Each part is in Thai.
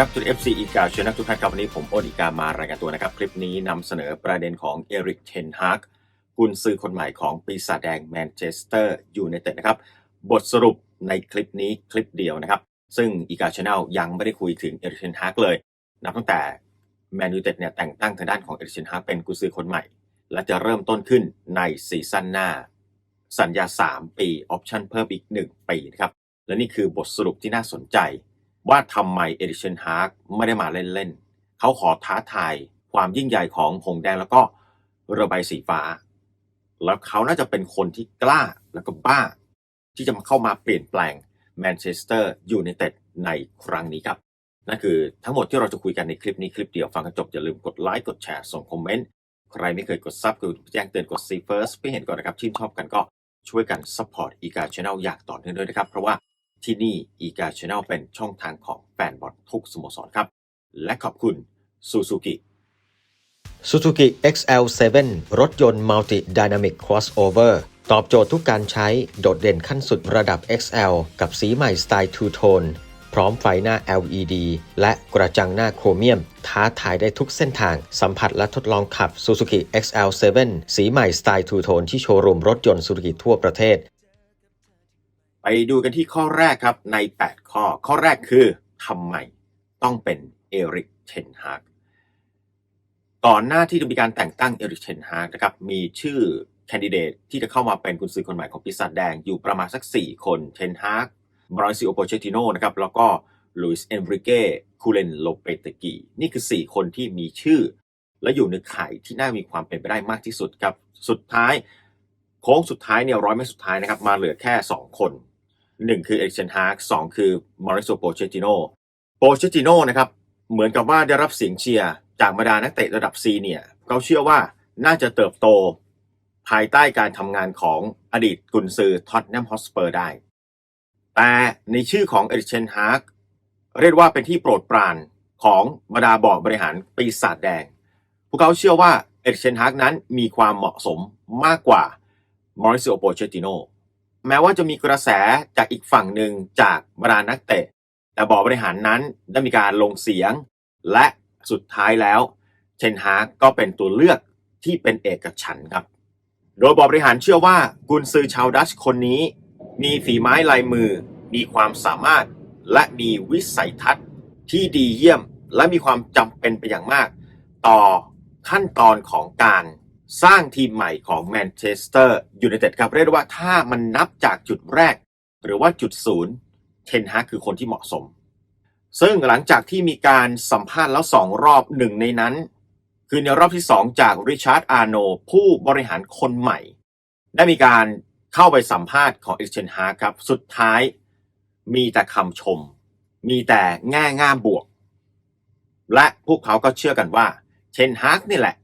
ครับจุด FC อีกาเชิญนักทุกท่านครับวันนี้ผมโอนิกามารายงานตัวนะครับ คลิปนี้นำเสนอประเด็นของเอริกเทนฮากกุนซือคนใหม่ของปีศาจแดงแมนเชสเตอร์ยูไนเต็ดนะครับ บทสรุปในคลิปนี้คลิปเดียวนะครับ ซึ่งอีกาชแนลยังไม่ได้คุยถึงเอริกเทนฮากเลยนับตั้งแต่แมนยูเต็ดเนี่ยแต่งตั้งทางด้านของเอริกเทนฮากเป็นกุนซือคนใหม่ และจะเริ่มต้นขึ้นในซีซั่นหน้า สัญญา 3 ปีออปชั่นเพิ่มอีก 1 ปีนะครับและนี่คือบทสรุปที่น่าสนใจ ว่าทำไมเอริกเชนฮาร์กไม่ได้มาเล่นๆเขาขอท้าทายความยิ่งใหญ่ของหงแดงแล้วก็เรือใบสีฟ้า แล้วเขาน่าจะเป็นคนที่กล้าแล้วก็บ้า ที่จะมาเข้ามาเปลี่ยนแปลงแมนเชสเตอร์ยูไนเต็ดในครั้งนี้ครับนั่นคือทั้งหมดที่เราจะคุยกันในคลิปนี้คลิปเดียวฟังกันจบ อย่าลืมกดไลค์กดแชร์ส่งคอมเมนต์ ใครไม่เคยกดซับกดแจ้งเตือนกด See First เพื่อเห็นก่อนนะครับชื่นชอบกันก็ช่วยกัน support อีกา Channel อยางต่อเนื่องด้วยนะครับ เพราะว่า ที่นี่ อีกา Channel เป็นช่องทางของแฟนบอลทุกสโมสรครับ และขอบคุณซูซูกิ Suzuki XL7 รถยนต์ Multi Dynamic Crossover ตอบโจทย์ทุกการใช้โดดเด่นขั้นสุดระดับ XL กับสีใหม่สไตล์ Two Tone พร้อมไฟหน้า LED และกระจังหน้าโครเมียม ท้าทายได้ทุกเส้นทาง สัมผัสและทดลองขับ Suzuki XL7 สีใหม่สไตล์ Two Tone ที่โชว์รูมรถยนต์ Suzuki ทั่วประเทศ ไปดูกันที่ข้อแรกครับใน 8 ข้อ ข้อแรกคือทำไมต้องเป็นเอริกเทนฮากก่อนหน้าที่จะมีการแต่งตั้งเอริกเทนฮากนะครับมีชื่อแคนดิเดตที่จะเข้ามาเป็นกุนซือคนใหม่ของปีศาจแดงอยู่ประมาณสัก 4 คนเทนฮากบรอยซิโอโปเชติโนนะครับแล้วก็ลุยส์เอนริเก้คูเลนโลเปตกีนี่คือ 4 คนที่มีชื่อ และอยู่ในข่ายที่น่ามีความเป็นไปได้มากที่สุดครับสุดท้าย โค้งสุดท้ายเนี่ยร้อยไม่สุดท้ายนะครับมาเหลือแค่ 2 คน หนึ่งคือเอริกเชนฮาร์กสองคือมอริโซโปเชติโนโปเชติโนนะครับเหมือนกับว่าได้รับเสียงเชียร์จากบรรดานักเตะระดับซีเนี่ยเขาเชื่อว่าน่าจะเติบโตภายใต้การทำงานของอดีตกุนซือท็อตแนมฮอสเปอร์ได้ แต่ในชื่อของเอริกเชนฮาร์กเรียกว่าเป็นที่โปรดปรานของบรรดาบอร์ดบริหารปีศาจแดง พวกเขาเชื่อว่าเอริกเชนฮาร์กนั้นมีความเหมาะสมมากกว่ามอริซิโอโปเชติโน แม้ว่าจะมีกระแสจากอีกฝั่งหนึ่งจากบรรดานักเตะ แต่บอร์ดบริหารนั้นได้มีการลงเสียง และสุดท้ายแล้ว เชนฮากก็เป็นตัวเลือกที่เป็นเอกฉันท์ครับ โดยบอร์ดบริหารเชื่อว่ากุนซือชาวดัชคนนี้ มีฝีไม้ลายมือ มีความสามารถ และมีวิสัยทัศน์ที่ดีเยี่ยม และมีความจำเป็นไปอย่างมาก ต่อขั้นตอนของการ สร้างทีมใหม่ของแมนเชสเตอร์ยูไนเต็ดครับเรียกว่าถ้ามันนับจากจุดแรก หรือว่าจุดศูนย์เทนฮากคือคนที่เหมาะสม ซึ่งหลังจากที่มีการสัมภาษณ์แล้วสองรอบหนึ่งในนั้น คือในรอบที่สองจากริชาร์ดอาร์โนผู้บริหารคนใหม่ ได้มีการเข้าไปสัมภาษณ์ของเอ็กเชนฮาครับ สุดท้ายมีแต่คำชม มีแต่แง่ง่ามบวก และพวกเขาก็เชื่อกันว่าเชนฮากนี่แหละ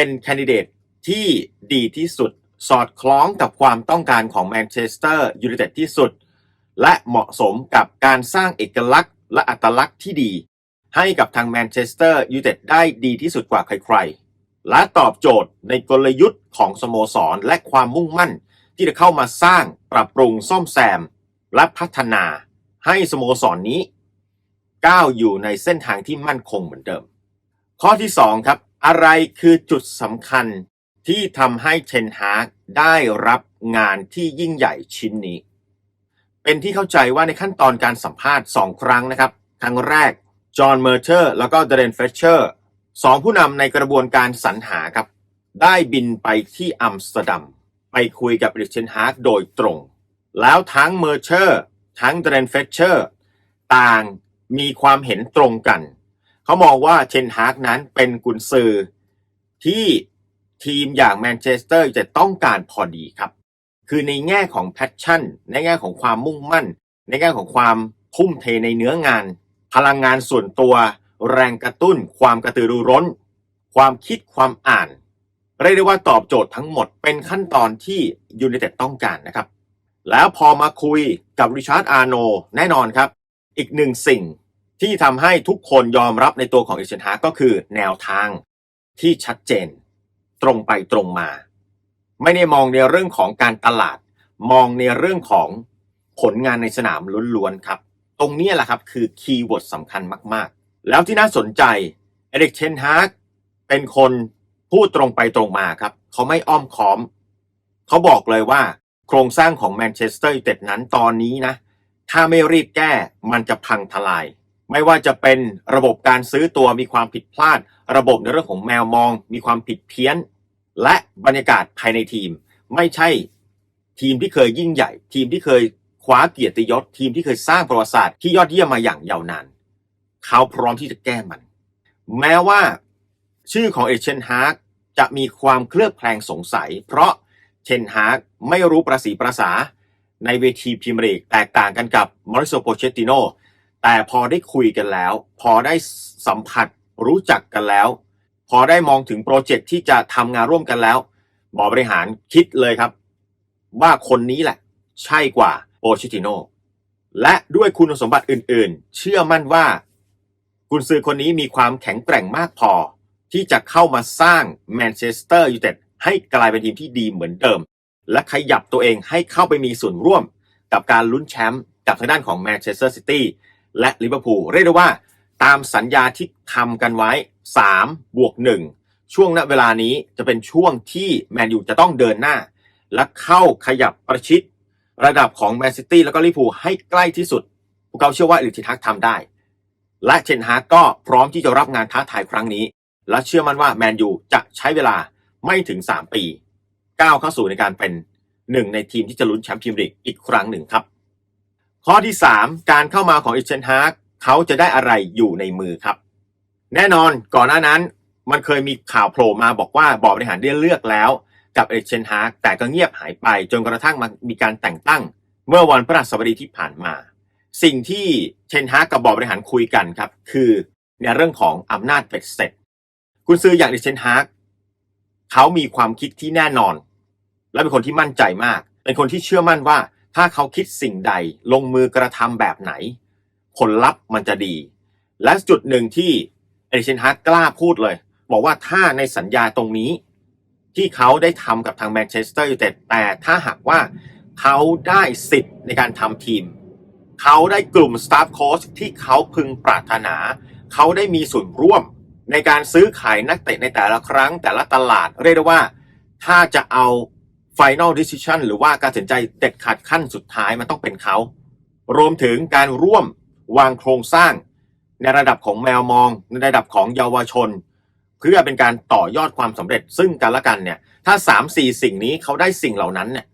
เป็นแคนดิเดตที่ดีที่สุด สอดคล้องกับความต้องการของแมนเชสเตอร์ยูไนเต็ดที่สุด และเหมาะสมกับการสร้างเอกลักษณ์ และอัตลักษณ์ที่ดี ให้กับทางแมนเชสเตอร์ยูไนเต็ดได้ดีที่สุดกว่าใครๆ และตอบโจทย์ในกลยุทธ์ของสโมสรและความมุ่งมั่น ที่จะเข้ามาสร้างปรับปรุงซ่อมแซม และพัฒนาให้สโมสรนนี้ก้าวอยู่ในเส้นทางที่มั่นคงเหมือนเดิม ข้อที่ 2 ครับ อะไรคือจุดสำคัญที่ทำให้เชนฮากได้รับงานที่ยิ่งใหญ่ชิ้นนี้ เป็นที่เข้าใจว่าในขั้นตอนการสัมภาษณ์ 2 ครั้งนะครับ ครั้งแรก จอห์นเมอร์เชอร์แล้วก็เดรนเฟชเชอร์สองผู้นำในกระบวนการสรรหาครับ ได้บินไปที่อัมสเตอร์ดัม ไปคุยกับริชเชนฮาร์กโดยตรง แล้วทั้งเมอร์เชอร์ ทั้งเดรนเฟชเชอร์ ต่างมีความเห็นตรงกัน เขามองว่าเชนฮาร์กนั้นเป็นกุนซือที่ทีมอย่างแมนเชสเตอร์จะต้องการพอดีครับ คือในแง่ของแพชชั่น ในแง่ของความมุ่งมั่น ในแง่ของความทุ่มเทในเนื้องาน พลังงานส่วนตัว แรงกระตุ้น ความกระตือรือร้น ความคิดความอ่านเรียกได้ว่าตอบโจทย์ทั้งหมดเป็นขั้นตอนที่ยูไนเต็ดต้องการนะครับ แล้วพอมาคุยกับริชาร์ดอาร์โนแน่นอนครับ อีกหนึ่งสิ่ง ที่ทำให้ทุกคนยอมรับในตัวของเอเชนฮาก็คือแนวทางที่ชัดเจน ตรงไปตรงมา ไม่ได้มองในเรื่องของการตลาด มองในเรื่องของผลงานในสนามล้วนๆครับ ตรงนี้แหละครับคือคีย์เวิร์ดสำคัญมากๆ แล้วที่น่าสนใจเอริกเชนฮาร์กเป็นคนพูดตรงไปตรงมาครับ เขาไม่อ้อมค้อม เขาบอกเลยว่า โครงสร้างของแมนเชสเตอร์ยูไนเต็ดนั้นตอนนี้นะ ถ้าไม่รีบแก้มันจะพังทลาย ไม่ว่าจะเป็นระบบการซื้อตัวมีความผิดพลาด ระบบในเรื่องของแมวมอง มีความผิดเพี้ยน และบรรยากาศภายในทีม ไม่ใช่ทีมที่เคยยิ่งใหญ่ ทีมที่เคยคว้าเกียรติยศทีมที่เคยสร้างประวัติศาสตร์ที่ยอดเยี่ยมมาอย่างยาวนาน เขาพร้อมที่จะแก้มัน แม้ว่าชื่อของเอเชนฮาร์กจะมีความเคลือบแคลงสงสัย เพราะเชนฮาร์กไม่รู้ประสีประสาในเวทีพรีเมียร์ลีกแตกต่างกันกับมอริโซโปเชติโน แต่พอได้คุยกันแล้ว พอได้สัมผัสรู้จักกันแล้ว พอได้มองถึงโปรเจกต์ที่จะทำงานร่วมกันแล้วหมอบริหารคิดเลยครับ ว่าคนนี้แหละ ใช่กว่าโปชตติโนและด้วยคุณสมบัติอื่นๆ เชื่อมั่นว่า กุนซือคนนี้มีความแข็งแกร่งมากพอ ที่จะเข้ามาสร้างแมนเชสเตอร์ยูไนเต็ดให้กลายเป็นทีมที่ดีเหมือนเดิม และขยับตัวเองให้เข้าไปมีส่วนร่วม กับการลุ้นแชมป์กับทางด้านของแมนเชสเตอร์ซิตี้ และลิเวอร์พูลเรียกได้ว่าตามสัญญาที่ทำกันไว้3บวก1ช่วงณเวลานี้จะเป็นช่วงที่แมนยูจะต้องเดินหน้า และเข้าขยับประชิดระดับของแมนซิตี้แล้วก็ลิเวอร์พูลให้ใกล้ที่สุดพวกเขาเชื่อว่าอิลิทิทักทำได้ และเชนฮาก็พร้อมที่จะรับงานท้าทายครั้งนี้ และเชื่อมั่นว่าแมนยูจะใช้เวลาไม่ถึง 3 ปีก้าวเข้าสู่ในการเป็นหนึ่งในทีมที่จะลุ้นแชมป์พรีเมียร์ลีกอีกครั้งหนึ่งครับ ข้อที่ 3 การเข้ามาของอิเชนฮากเขาจะได้อะไรอยู่ในมือครับ แน่นอนก่อนหน้านั้นมันเคยมีข่าวโผล่มาบอกว่าบอร์ดบริหารได้เลือกแล้วกับเอริกเชนฮากแต่ก็เงียบหายไปจนกระทั่งมามีการแต่งตั้ง เมื่อวันพฤหัสบดีที่ผ่านมา สิ่งที่เชนฮากกับบอร์ดบริหารคุยกันครับ คือในเรื่องของอำนาจเป็ดเสร็จคุณซื้ออย่างดิเชนฮากเขามีความคิดที่แน่นอน และเป็นคนที่มั่นใจมาก เป็นคนที่เชื่อมั่นว่า ถ้าเขาคิดสิ่งใดลงมือกระทำแบบไหน ผลลัพธ์มันจะดี และจุดหนึ่งที่เอริเชนฮากกล้าพูดเลย บอกว่าถ้าในสัญญาตรงนี้ ที่เขาได้ทำกับทางแมนเชสเตอร์ยูไนเต็ดแต่ถ้าหากว่าเขาได้สิทธิ์ในการทำทีม เขาได้กลุ่มสตาฟโค้ชที่เขาพึงปรารถนา เขาได้มีส่วนร่วมในการซื้อขายนักเตะในแต่ละครั้งแต่ละตลาดเรียกได้ว่า ถ้าจะเอา Final Decision หรือว่าการตัดสินใจเด็ดขาดขั้นสุดท้ายมันต้องเป็นเขา รวมถึงการร่วมวางโครงสร้าง ในระดับของแมวมอง ในระดับของเยาวชน เพื่อเป็นการต่อยอดความสำเร็จซึ่งกันและกันเนี่ยถ้าสามสี่สิ่งนี้เขาได้สิ่งเหล่านั้นเนี่ย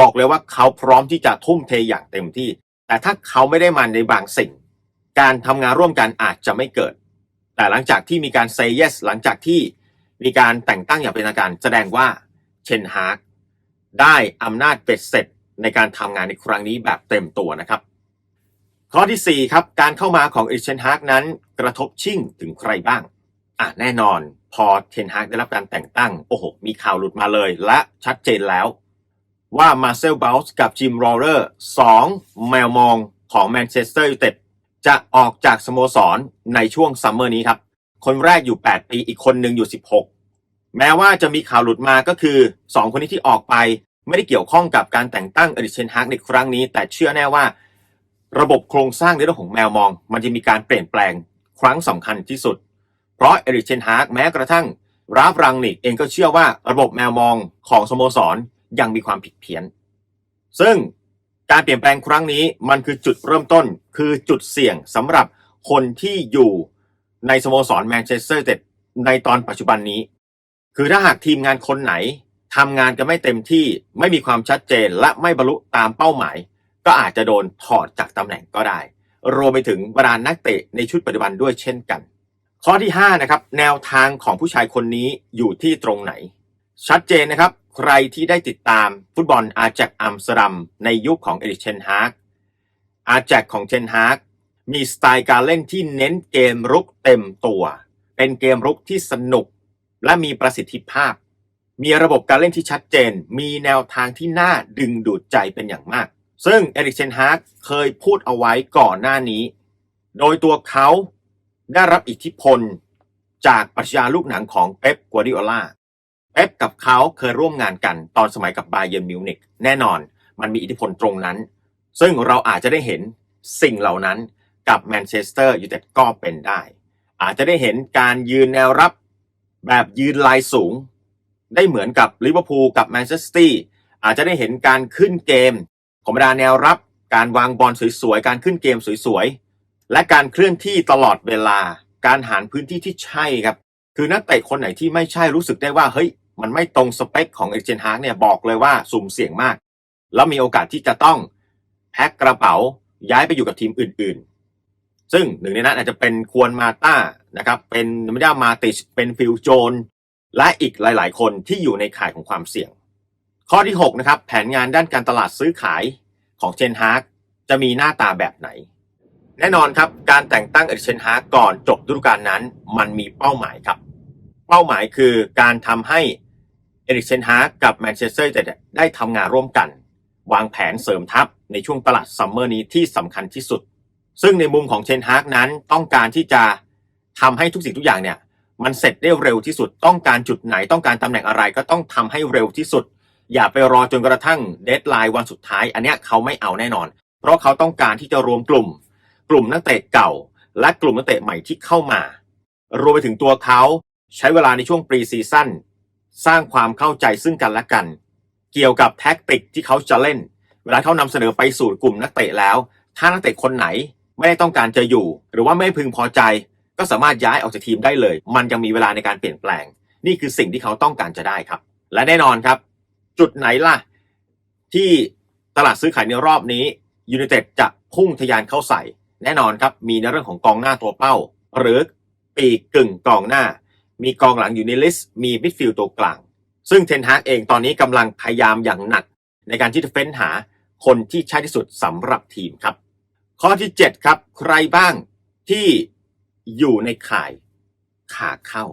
บอกเลยว่าเขาพร้อมที่จะทุ่มเทอย่างเต็มที่ แต่ถ้าเขาไม่ได้มันในบางสิ่ง การทำงานร่วมกันอาจจะไม่เกิด แต่หลังจากที่มีการ say yes หลังจากที่มีการแต่งตั้งอย่างเป็นทางการแสดงว่าเชนฮาร์ก ได้อำนาจเป็ดเสร็จในการทำงานในครั้งนี้แบบเต็มตัวนะครับ ข้อทีสี่4 ครับ การเข้ามาของเอริกเชนฮาร์กนั้นกระทบชิ่งถึงใครบ้าง อะแน่นอน พอเทนฮากได้รับการแต่งตั้ง โอ้โห มีข่าวหลุดมาเลย และชัดเจนแล้ว ว่ามาเซลเบลส์กับจิมโรเลอร์สองแมวมองของแมนเชสเตอร์ยูไนเต็ดจะออกจากสโมสรในช่วงซัมเมอร์นี้ครับ คนแรกอยู่ 8 ปี อีกคนหนึ่งอยู่ 16 แม้ว่าจะมีข่าวหลุดมาก็คือ 2 คนนี้ที่ออกไป ไม่ได้เกี่ยวข้องกับการแต่งตั้งเอริเชนฮากในครั้งนี้ แต่เชื่อแน่ว่า ระบบโครงสร้างในเรื่องของแมวมอง มันจะมีการเปลี่ยนแปลงครั้งสำคัญที่สุด เพราะเอริเชนฮากแม้กระทั่งราฟรังนิกเองก็เชื่อว่าระบบแมวมองของสโมสรยังมีความผิดเพี้ยน ซึ่งการเปลี่ยนแปลงครั้งนี้มันคือจุดเริ่มต้นคือจุดเสี่ยงสำหรับคนที่อยู่ในสโมสรแมนเชสเตอร์ยูไนเต็ดในตอนปัจจุบันนี้ คือถ้าหากทีมงานคนไหน ทำงานกันไม่เต็มที่ไม่มีความชัดเจนและไม่บรรลุตามเป้าหมาย ก็อาจจะโดนถอดจากตำแหน่งก็ได้ รวมไปถึงบรรดานักเตะในชุดปัจจุบันด้วยเช่นกัน ข้อที่5นะครับแนวทางของผู้ชายคนนี้อยู่ที่ตรงไหน ชัดเจนนะครับ ใครที่ได้ติดตามฟุตบอลอาแจกอัมสรัมในยุคของเอริกเชนฮากอาแจกของเชนฮากมีสไตล์การเล่นที่เน้นเกมรุกเต็มตัว เป็นเกมรุกที่สนุกและมีประสิทธิภาพ มีระบบการเล่นที่ชัดเจน มีแนวทางที่น่าดึงดูดใจเป็นอย่างมาก ซึ่งเอริกเชนฮาร์กเคยพูดเอาไว้ก่อนหน้านี้ โดยตัวเขาได้รับอิทธิพลจากปรัชญาลูกหนังของเป๊ปกัวดิโอลาเป๊ปกับเขาเคยร่วมงานกันตอนสมัยกับบาเย r n มิวนิกแน่นอนมันมีอิทธิพลตรงนั้น ซึ่งเราอาจจะได้เห็นสิ่งเหล่านั้นกับแมนเชสเตอร์ยูไนเต็ดก็เป็นได้ อาจจะได้เห็นการยืนแนวรับแบบยืนลายสูง ได้เหมือนกับลิเวอร์พูลกับแมนเชสเตอร์อาจจะได้เห็นการขึ้นเกมของบรรดาแนวรับการวางบอลสวยๆ การขึ้นเกมสวยๆ และการเคลื่อนที่ตลอดเวลา การหารพื้นที่ที่ใช่ครับ คือนักเตะคนไหนที่ไม่ใช่รู้สึกได้ว่า เฮ้ย มันไม่ตรงสเปคของเอเจนฮาร์กเนี่ยบอกเลยว่าสุ่มเสี่ยงมาก แล้วมีโอกาสที่จะต้องแพ็คกระเป๋าย้ายไปอยู่กับทีมอื่นๆ ซึ่งหนึ่งในนั้นอาจจะเป็นควรมาต้านะครับ เป็นมิดามาติช เป็นฟิลโจน และอีกหลาย ๆ คนที่อยู่ในข่ายของความเสี่ยง ข้อที่ 6 นะครับ แผนงานด้านการตลาดซื้อขายของเชนฮาร์กจะมีหน้าตาแบบไหน แน่นอนครับ การแต่งตั้งเอริกเชนฮาร์กก่อนจบฤดูกาลนั้น มันมีเป้าหมายครับ เป้าหมายคือการทำให้เอริกเชนฮาร์กกับแมนเชสเตอร์ไนเดได้ทำงานร่วมกัน วางแผนเสริมทัพในช่วงตลาดซัมเมอร์นี้ที่สำคัญที่สุด ซึ่งในมุมของเชนฮาร์กนั้นต้องการที่จะทำให้ทุกสิ่งทุกอย่างเนี่ย มันเสร็จได้เร็วที่สุด ต้องการจุดไหนต้องการตำแหน่งอะไรก็ต้องทำให้เร็วที่สุด อย่าไปรอจนกระทั่งเดทไลน์วันสุดท้าย อันเนี้ยเขาไม่เอาแน่นอน เพราะเขาต้องการที่จะรวมกลุ่ม กลุ่มนักเตะเก่า และกลุ่มนักเตะใหม่ที่เข้ามารวมไปถึงตัวเขาใช้เวลาในช่วงปรีซีซั่นสร้างความเข้าใจซึ่งกันและกัน เกี่ยวกับแท็กติกที่เขาจะเล่น เวลาเขานำเสนอไปสู่กลุ่มนักเตะแล้ว ถ้านักเตะคนไหนไม่ได้ต้องการจะอยู่ หรือว่าไม่พึงพอใจ ก็สามารถย้ายออกจากทีมได้เลย มันยังมีเวลาในการเปลี่ยนแปลง นี่คือสิ่งที่เขาต้องการจะได้ครับ และแน่นอนครับ จุดไหนล่ะ ที่ตลาดซื้อขายในรอบนี้ยู i นเต็ดจะพุ่งทะยานเข้าใส่ แน่นอนครับ มีในเรื่องของกองหน้าตัวเป้า หรือปีกกึ่งกองหน้า มีกองหลังอยู่ในลิสต์มีมิดฟิลด์ตัวกลาง ซึ่งเทนฮากเองตอนนี้กำลังพยายามอย่างหนัก ในการที่จะเฟ้นหาคนที่ใช่ที่สุดสำหรับทีมครับ ข้อที่ 7 ครับ ใครบ้างที่ อยู่ในข่ายขาเข้า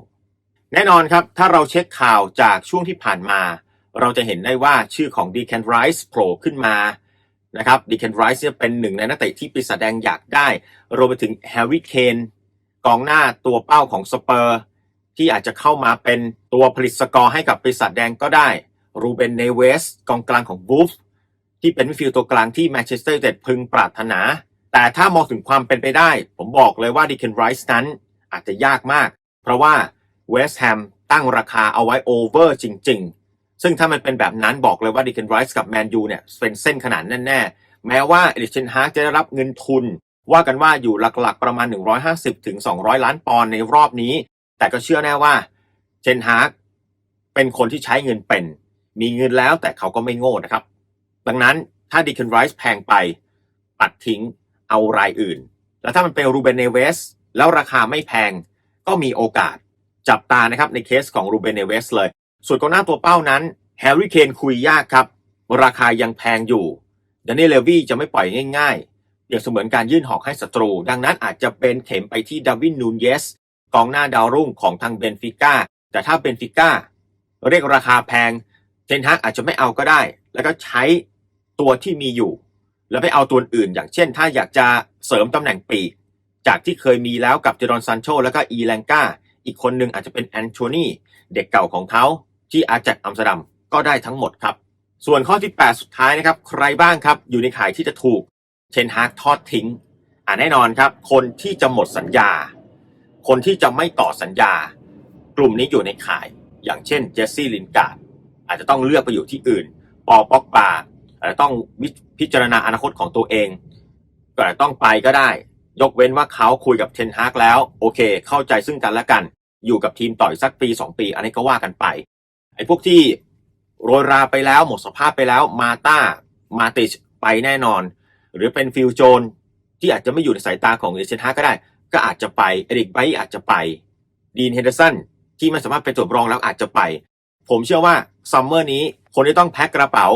แน่นอนครับ ถ้าเราเช็คข่าวจากช่วงที่ผ่านมา เราจะเห็นได้ว่าชื่อของดีแคนไรส์โผล่ขึ้นมานะครับดีแคนไรส์เนี่ยเป็นหนึ่งในนักเตะที่ปีศาจแดงอยากได้รวมไปถึงแฮร์รี่เคนกองหน้าตัวเป้าของสเปอร์ที่อาจจะเข้ามาเป็นตัวผลิตสกอร์ให้กับปีศาจแดงก็ได้รูเบนเนเวสกองกลางของบูฟที่เป็นมิฟิลตัวกลางที่แมนเชสเตอร์ยูไนเต็ดพึงปรารถนา แต่ถ้ามองถึงความเป็นไปได้ ผมบอกเลยว่าดีเคนไรส์นั้นอาจจะยากมาก เพราะว่าเวสต์แฮมตั้งราคาเอาไว้โอเวอร์จริง ๆ ซึ่งถ้ามันเป็นแบบนั้นบอกเลยว่าดีเคนไรส์กับแมนยูเนี่ยเป็นเส้นขนาดแน่ๆ แม้ว่าเอริกเชนฮาร์กจะได้รับเงินทุน ว่ากันว่าอยู่หลักๆประมาณ 150ถึง200 ล้านปอนด์ในรอบนี้ แต่ก็เชื่อแน่ว่าเชนฮาร์กเป็นคนที่ใช้เงินเป็น มีเงินแล้วแต่เขาก็ไม่โง่นะครับ ดังนั้นถ้าดีเคนไรส์แพงไปปัดทิ้ง เอารายอื่น แล้วถ้ามันเป็นรูเบนเนเวสแล้วราคาไม่แพงก็มีโอกาสจับตานะครับในเคสของรูเบนเนเวสเลย ส่วนกองหน้าตัวเป้านั้นแฮร์รี่เคนคุยยากครับ ราคายังแพงอยู่ดานนี่เลวี่จะไม่ปล่อยง่ายๆเปรียบเสมือนการยื่นหอกให้ศัตรู ดังนั้นอาจจะเป็นเข็มไปที่ดาวินนูนเยสกองหน้าดาวรุ่งของทางเบนฟิก้าแต่ถ้าเบนฟิก้าเรียกราคาแพงเทนฮักอาจจะไม่เอาก็ได้ แล้วก็ใช้ตัวที่มีอยู่ แล้วไปเอาตัวอื่น อย่างเช่น ถ้าอยากจะเสริมตำแหน่งปีกจากที่เคยมีแล้วกับเจรอนซันโชแล้วก็อีแลงกาอีกคนหนึ่งอาจจะเป็นแอนโทนีเด็กเก่าของเขาที่อาแจ็คอัมสเตอร์ดัมก็ได้ทั้งหมดครับ ส่วนข้อที่ 8 สุดท้ายนะครับ ใครบ้างครับ อยู่ในข่ายที่จะถูกเชนฮาร์กทอดทิ้งอ่าแน่นอนครับ คนที่จะหมดสัญญา คนที่จะไม่ต่อสัญญา กลุ่มนี้อยู่ในข่าย อย่างเช่นเจสซี่ลินการ์ดอาจจะต้องเลือกไปอยู่ที่อื่น ปอป็อกบา อาจจะต้องพิจารณาอนาคตของตัวเองก็อาจจะต้องไปก็ได้ ยกเว้นว่าเขาคุยกับเทนฮากแล้ว โอเค เข้าใจซึ่งกันและกัน อยู่กับทีมต่อยสักปี 2 ปี อันนี้ก็ว่ากันไป ไอ้พวกที่โรยราไปแล้วหมดสภาพไปแล้วมาต้ามาติชไปแน่นอน หรือเป็นฟิลโจนที่อาจจะไม่อยู่ในสายตาของเอเชนฮากก็ได้ ก็อาจจะไปเอริกไบอาจจะไปดีนเฮนเดอร์สันที่ไม่สามารถเป็นตัวรองแล้วอาจจะไป ผมเชื่อว่าซัมเมอร์นี้คนที่ต้องแพ็คกระเป๋า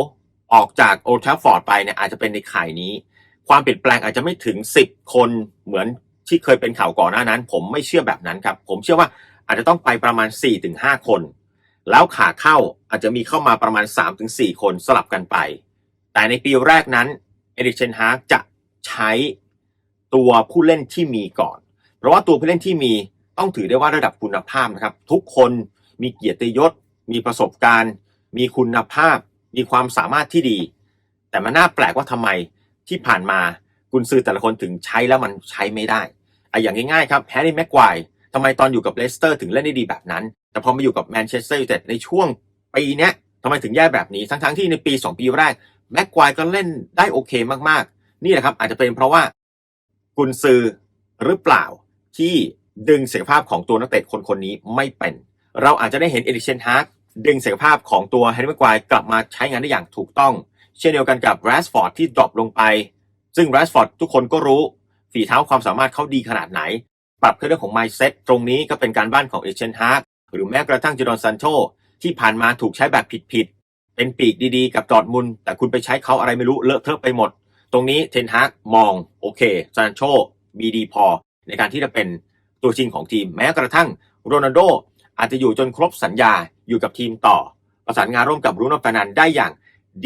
ออกจากโอลด์แทฟฟอร์ดไปเนี่ยอาจจะเป็นในข่ายนี้ ความเปลี่ยนแปลงอาจจะไม่ถึง 10 คนเหมือนที่เคยเป็นข่าวก่อนหน้านั้น ผมไม่เชื่อแบบนั้นครับ ผมเชื่อว่าอาจจะต้องไปประมาณ 4-5 คน แล้วขาเข้าอาจจะมีเข้ามาประมาณ 3-4 คนสลับกันไป แต่ในปีแรกนั้นเอริกเชนฮาร์กจะใช้ตัวผู้เล่นที่มีก่อน เพราะว่าตัวผู้เล่นที่มีต้องถือได้ว่าระดับคุณภาพนะครับ ทุกคนมีเกียรติยศ มีประสบการณ์ มีคุณภาพ มีความสามารถที่ดี แต่มันน่าแปลกว่าทำไมที่ผ่านมากุนซือแต่ละคนถึงใช้แล้วมันใช้ไม่ได้อะอย่างง่ายๆครับแฮร์รี่แม็กควายทำไมตอนอยู่กับเลสเตอร์ถึงเล่นได้ดีแบบนั้น แต่พอมาอยู่กับแมนเชสเตอร์ยูไนเต็ดในช่วงปีนี้ทำไมถึงแย่แบบนี้ทั้งๆที่ในปี 2 ปีแรกแม็กควายก็เล่นได้โอเคมากๆ นี่แหละครับอาจจะเป็นเพราะว่ากุนซือหรือเปล่าที่ดึงศักยภาพของตัวนักเตะคนคนๆนี้ไม่เป็น เราอาจจะได้เห็นเอริเชนฮาร์ก ดึงศักยภาพของตัวแฮร์รี่แม็กควายกลับมาใช้งานได้อย่างถูกต้อง เช่นเดียวกันกับแรสฟอร์ดที่ดรอปลงไป ซึ่งแรสฟอร์ดทุกคนก็รู้ฝีเท้าความสามารถเขาดีขนาดไหน ปรับเรื่องของ mindset ตรงนี้ก็เป็นการบ้านของเอเชนฮาร์กหรือแม้กระทั่งจอร์นซันโชที่ผ่านมาถูกใช้แบบผิดๆเป็นปีกดีๆ กับดอร์ทมุน แต่คุณไปใช้เขาอะไรไม่รู้เลอะเทอะไปหมด ตรงนี้เทนฮาร์กมองโอเคซันโชมีดีพอ ในการที่จะเป็นตัวจริงของทีม แม้กระทั่งโรนัลโด อาจจะอยู่จนครบสัญญาอยู่กับทีมต่อ ประสานงานร่วมกับรูโน่ฟานันได้อย่าง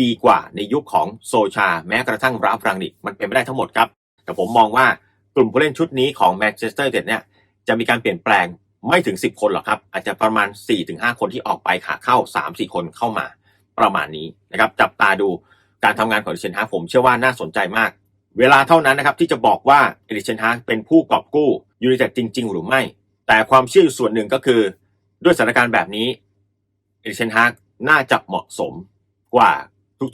ดีกว่าในยุคของโซชา แม้กระทั่งราฟรังนิกมันเป็นไม่ได้ทั้งหมดครับ แต่ผมมองว่ากลุ่มผู้เล่นชุดนี้ของแมนเชสเตอร์ยูไนเต็ดเนี่ยจะมีการเปลี่ยนแปลงไม่ถึง 10 คนหรอกครับ อาจจะประมาณ 4-5 คนที่ออกไปขาเข้า 3-4 คนเข้ามาประมาณนี้นะครับจับตาดูการทำงานของเอริเชนฮาผมเชื่อว่าน่าสนใจมาก เวลาเท่านั้นนะครับที่จะบอกว่าเอริเชนฮาเป็นผู้กอบกู้ยูไนเต็ดจริง ๆ หรือไม่ แต่ความเชื่ออยู่ส่วนหนึ่งก็คือ ด้วยสถานการณ์แบบนี้เอริกเชนฮากน่าจะเหมาะสมกว่า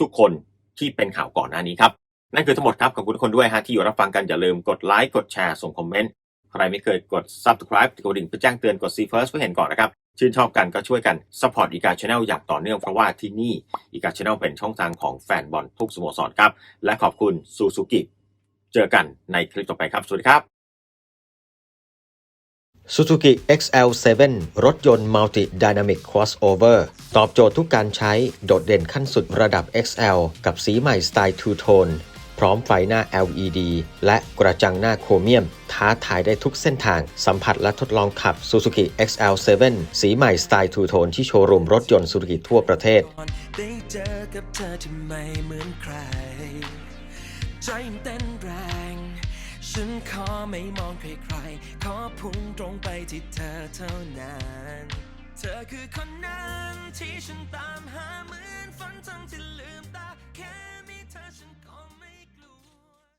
ทุกๆ คนที่เป็นข่าวก่อนหน้านี้ครับ นั่นคือทั้งหมดครับขอบคุณทุกคนด้วยฮะที่อยู่รับฟังกันอย่าลืมกดไลค์กดแชร์ส่งคอมเมนต์ใครไม่เคยกด subscribe กดกระดิ่งเพื่อแจ้งเตือนกด see first เพื่อเห็นก่อนนะครับ ชื่นชอบกันก็ช่วยกัน support อีกา channel อย่างต่อเนื่องเพราะว่าที่นี่อีกา channel เป็นช่องทางของแฟนบอลทุกสโมสรครับ และขอบคุณซูซูกิเจอกันในคลิปต่อไปครับ สวัสดีครับ Suzuki XL7 รถยนต์ Multi Dynamic Crossover ตอบโจทย์ทุกการใช้โดดเด่นขั้นสุดระดับ XL กับสีใหม่สไตล์ Two Tone พร้อมไฟหน้า LED และกระจังหน้าโครเมียม ท้าทายได้ทุกเส้นทาง สัมผัสและทดลองขับ Suzuki XL7 สีใหม่สไตล์ Two Tone ที่โชว์รูมรถยนต์ Suzuki ทั่วประเทศ ได้เจอกับเธอที่ไม่เหมือนใครใจเต้นแรง ฉันขอไม่มองใครๆ ขอพุ่งตรงไปที่เธอเท่านั้น เธอคือคนนั้นที่ฉันตามหาเหมือนฝันจำที่ลืมตา แค่มีเธอฉัน